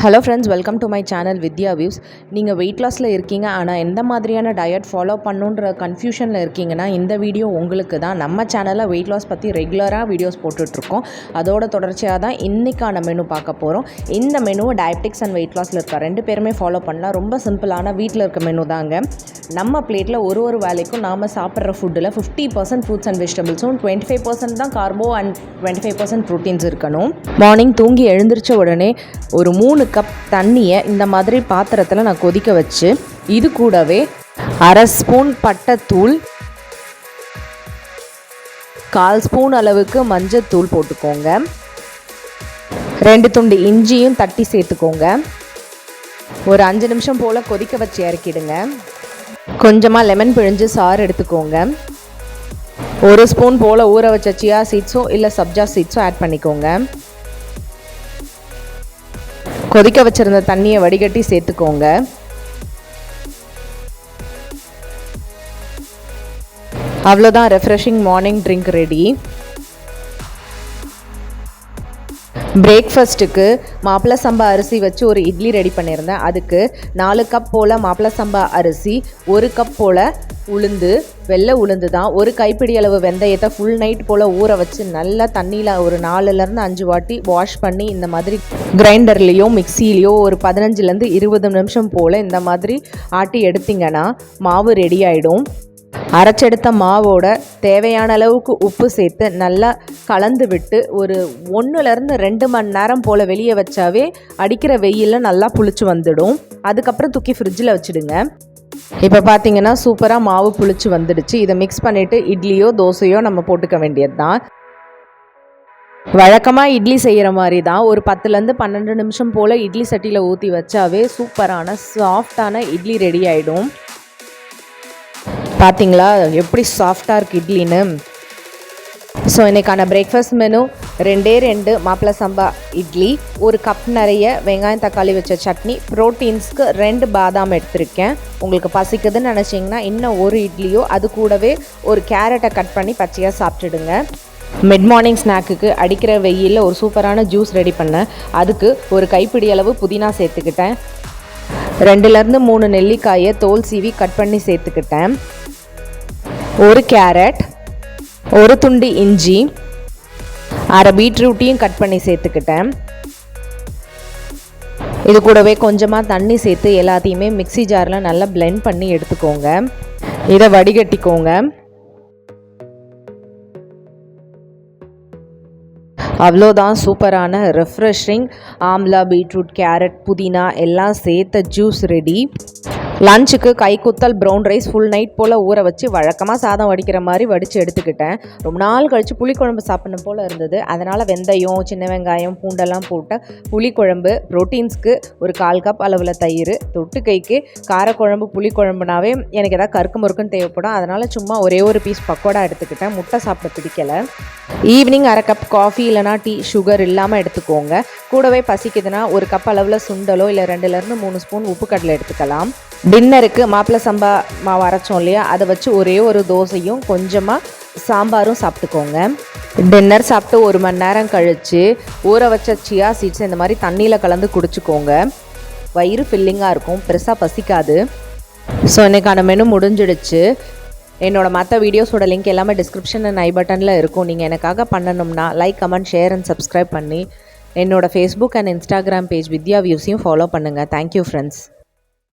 Hello friends welcome to my channel Vidya views நீங்கள் weight லாஸில் இருக்கீங்க ஆனால் எந்த மாதிரியான டயட் ஃபாலோ பண்ணுன்ற கன்ஃபியூஷனில் இருக்கீங்கன்னா இந்த வீடியோ உங்களுக்கு தான். நம்ம சேனலில் வெயிட் லாஸ் பற்றி ரெகுலராக வீடியோஸ் போட்டுட்ருக்கோம் அதோட தொடர்ச்சியாக தான் இன்றைக்கான மெனு பார்க்க போகிறோம் இந்த மெனுவை டயபெட்டிக்ஸ் அண்ட் வெயிட் லாஸில் இருக்க ரெண்டு பேருமே ஃபாலோ பண்ணலாம் ரொம்ப சிம்பிளான வீட்டில் இருக்க மெனு தாங்க. நம்ம பிளேட்டில் ஒரு ஒரு வேலைக்கும் நாம் சாப்பிட்ற ஃபுட்டில் ஃபிஃப்டி பர்சன்ட் ஃப்ரூட்ஸ் அண்ட் வெஜிடபிள்ஸும் டுவெண்ட்டி ஃபைவ் பர்சன்ட் தான் carbo and twenty five percent proteins இருக்கணும். மார்னிங் தூங்கி எழுந்திரிச்ச உடனே ஒரு மூணு கப் தண்ணியை இந்த மாதிரி பாத்திரத்தில் நான் கொதிக்க வச்சு இது கூடவே அரை ஸ்பூன் பட்டைத்தூள் கால் ஸ்பூன் அளவுக்கு மஞ்சத்தூள் போட்டுக்கோங்க. ரெண்டு துண்டு இஞ்சியும் தட்டி சேர்த்துக்கோங்க. ஒரு அஞ்சு நிமிஷம் போல் கொதிக்க வச்சு இறக்கிடுங்க. கொஞ்சமாக லெமன் பிழிஞ்சு சாறு எடுத்துக்கோங்க. ஒரு ஸ்பூன் போல் ஊற வச்ச சியா சீட்ஸோ இல்லை சப்ஜா சீட்ஸோ ஆட் பண்ணிக்கோங்க. கொதிக்க வச்சுருந்த தண்ணியை வடிகட்டி சேர்த்துக்கோங்க. அவ்வளோதான் ரெஃப்ரெஷிங் மார்னிங் ட்ரிங்க் ரெடி பிரேக்ஃபஸ்ட்டுக்கு மாப்பிள சம்பா அரிசி வச்சு ஒரு இட்லி ரெடி பண்ணியிருந்தேன். அதுக்கு நாலு கப் போல் மாப்பிள சம்பா அரிசி ஒரு கப் போல் உளுந்து வெள்ளை உளுந்து தான். ஒரு கைப்பிடி அளவு வெந்தயத்தை ஃபுல் நைட் போல் ஊற வச்சு நல்லா தண்ணியில் ஒரு நாலுலேருந்து அஞ்சு வாட்டி வாஷ் பண்ணி இந்த மாதிரி கிரைண்டர்லேயோ மிக்சிலேயோ ஒரு பதினஞ்சுலேருந்து இருபது நிமிஷம் போல் இந்த மாதிரி ஆட்டி எடுத்திங்கன்னா மாவு ரெடி ஆகிடும் அரைச்செடுத்த மாவோட தேவையான அளவுக்கு உப்பு சேர்த்து நல்லா கலந்து விட்டு ஒரு ஒன்றுலேருந்து ரெண்டு மணி நேரம் போல் வெளியே வச்சாவே அடிக்கிற வெயிலில் நல்லா புளிச்சு வந்துடும். அதுக்கப்புறம் தூக்கி ஃப்ரிட்ஜில் வச்சுடுங்க. இப்போ பார்த்தீங்கன்னா சூப்பராக மாவு புளிச்சு வந்துடுச்சு. இதை மிக்ஸ் பண்ணிவிட்டு இட்லியோ தோசையோ நம்ம போட்டுக்க வேண்டியது தான் வழக்கமாக இட்லி செய்கிற மாதிரி தான் ஒரு பத்துலேருந்து பன்னெண்டு நிமிஷம் போல் இட்லி சட்டியில் ஊற்றி வச்சாவே சூப்பரான சாஃப்டான இட்லி ரெடி ஆகிடும் பார்த்தீங்களா எப்படி சாஃப்டாக இருக்குது இட்லின்னு? ஸோ இன்றைக்கான பிரேக்ஃபாஸ்ட் மெனு ரெண்டே ரெண்டு மாப்பிள சம்பா இட்லி ஒரு கப் நிறைய வெங்காயம் தக்காளி வச்ச சட்னி ப்ரோட்டீன்ஸ்க்கு ரெண்டு பாதாம் எடுத்திருக்கேன். உங்களுக்கு பசிக்குதுன்னு நினச்சிங்கன்னா இன்னும் ஒரு இட்லியோ அது கூடவே ஒரு கேரட்டை கட் பண்ணி பச்சையாக சாப்பிட்டுடுங்க. மிட் மார்னிங் ஸ்நாக்குக்கு அடிக்கிற வெயிலில் ஒரு சூப்பரான ஜூஸ் ரெடி பண்ணேன். அதுக்கு ஒரு கைப்பிடி அளவு புதினா சேர்த்துக்கிட்டேன். ரெண்டுலேருந்து மூணு நெல்லிக்காயை தோல் சீவி கட் பண்ணி சேர்த்துக்கிட்டேன். ஒரு கேரட் ஒரு துண்டு இஞ்சி அரை பீட்ரூட்டையும் கட் பண்ணி சேர்த்துக்கிட்டேன். இது கூடவே கொஞ்சமாக தண்ணி சேர்த்து எல்லாத்தையுமே மிக்சி ஜாரில் நல்லா பிளெண்ட் பண்ணி எடுத்துக்கோங்க. இதை வடிகட்டிக்கோங்க. அவ்வளோதான் சூப்பரான ரெஃப்ரெஷிங் ஆம்லா பீட்ரூட் கேரட் புதினா எல்லாம் சேர்த்த ஜூஸ் ரெடி லஞ்சுக்கு கைக்குத்தல் ப்ரௌன் ரைஸ் ஃபுல் நைட் போல் ஊற வச்சு வழக்கமாக சாதம் வடிக்கிற மாதிரி வடித்து எடுத்துக்கிட்டேன். ரொம்ப நாள் கழித்து புளிக்குழம்பு சாப்பிடணும் போல் இருந்தது. அதனால் வெந்தயம் சின்ன வெங்காயம் பூண்டெல்லாம் போட்டு புளிக்குழம்பு ப்ரோட்டீன்ஸ்க்கு ஒரு கால் கப் அளவில் தயிர் தொட்டு கைக்கு காரக்குழம்பு புளிக்குழம்புனாவே எனக்கு எதாவது கருக்கு முறுக்குன்னு தேவைப்படும். அதனால் சும்மா ஒரே ஒரு பீஸ் பக்கோடா எடுத்துக்கிட்டேன். முட்டை சாப்பிட பிடிக்கலை. ஈவினிங் அரை கப் காஃபி இல்லைனா டீ சுகர் இல்லாமல் எடுத்துக்கோங்க. கூடவே பசிக்குதுன்னா ஒரு கப் அளவில் சுண்டலோ இல்லை ரெண்டுலேருந்து மூணு ஸ்பூன் உப்பு கடலை எடுத்துக்கலாம். டின்னருக்கு மாப்பிள்ளை சம்பா மாவு அரைச்சோம் இல்லையா அதை வச்சு ஒரே ஒரு தோசையும் கொஞ்சமாக சாம்பாரும் சாப்பிட்டுக்கோங்க. டின்னர் சாப்பிட்டு ஒரு மணி நேரம் கழித்து ஊற வச்ச சியா சீட்ஸ் இந்த மாதிரி தண்ணியில் கலந்து குடிச்சிக்கோங்க. வயிறு ஃபில்லிங்காக இருக்கும் பெருசாக பசிக்காது. ஸோ இன்றைக்கான மெனு முடிஞ்சிடுச்சு. என்னோடய மற்ற வீடியோஸோட லிங்க் எல்லாமே டிஸ்கிரிப்ஷன் அண்ட் ஐ பட்டனில் இருக்கும். நீங்கள் எனக்காக பண்ணணும்னா like comment share and subscribe பண்ணி என்னோடய Facebook and Instagram page Vidya வியூஸையும் follow பண்ணுங்கள் தேங்க்யூ ஃப்ரெண்ட்ஸ்